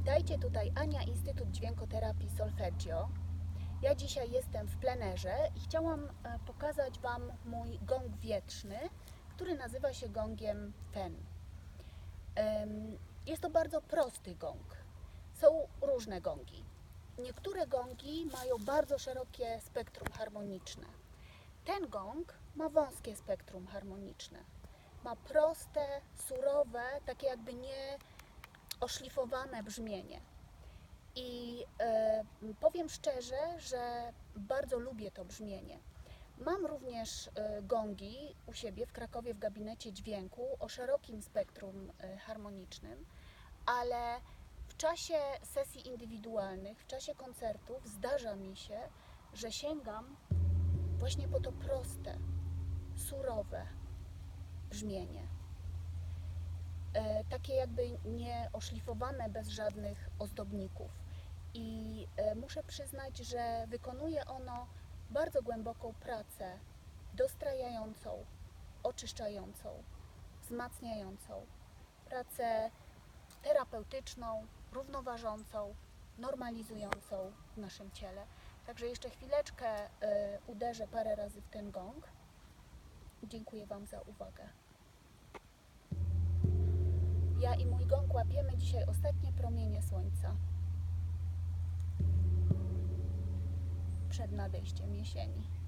Witajcie tutaj Ania, Instytut Dźwiękoterapii Solfeggio. Ja dzisiaj jestem w plenerze i chciałam e, pokazać Wam mój gong wietrzny, który nazywa się gongiem Fen. Jest to bardzo prosty gong. Są różne gongi. Niektóre gongi mają bardzo szerokie spektrum harmoniczne. Ten gong ma wąskie spektrum harmoniczne. Ma proste, surowe, takie jakby nie oszlifowane brzmienie. I e, powiem szczerze, że bardzo lubię to brzmienie. Mam również e, gongi u siebie w Krakowie w gabinecie dźwięku o szerokim spektrum e, harmonicznym, ale w czasie sesji indywidualnych, w czasie koncertów zdarza mi się, że sięgam właśnie po to proste, surowe brzmienie takie jakby nieoszlifowane bez żadnych ozdobników. I e, muszę przyznać, że wykonuje ono bardzo głęboką pracę dostrajającą, oczyszczającą, wzmacniającą, pracę terapeutyczną, równoważącą, normalizującą w naszym ciele. Także jeszcze chwileczkę e, uderzę parę razy w ten gong. Dziękuję Wam za uwagę. Ja i mój gong łapiemy dzisiaj ostatnie promienie słońca przed nadejściem jesieni.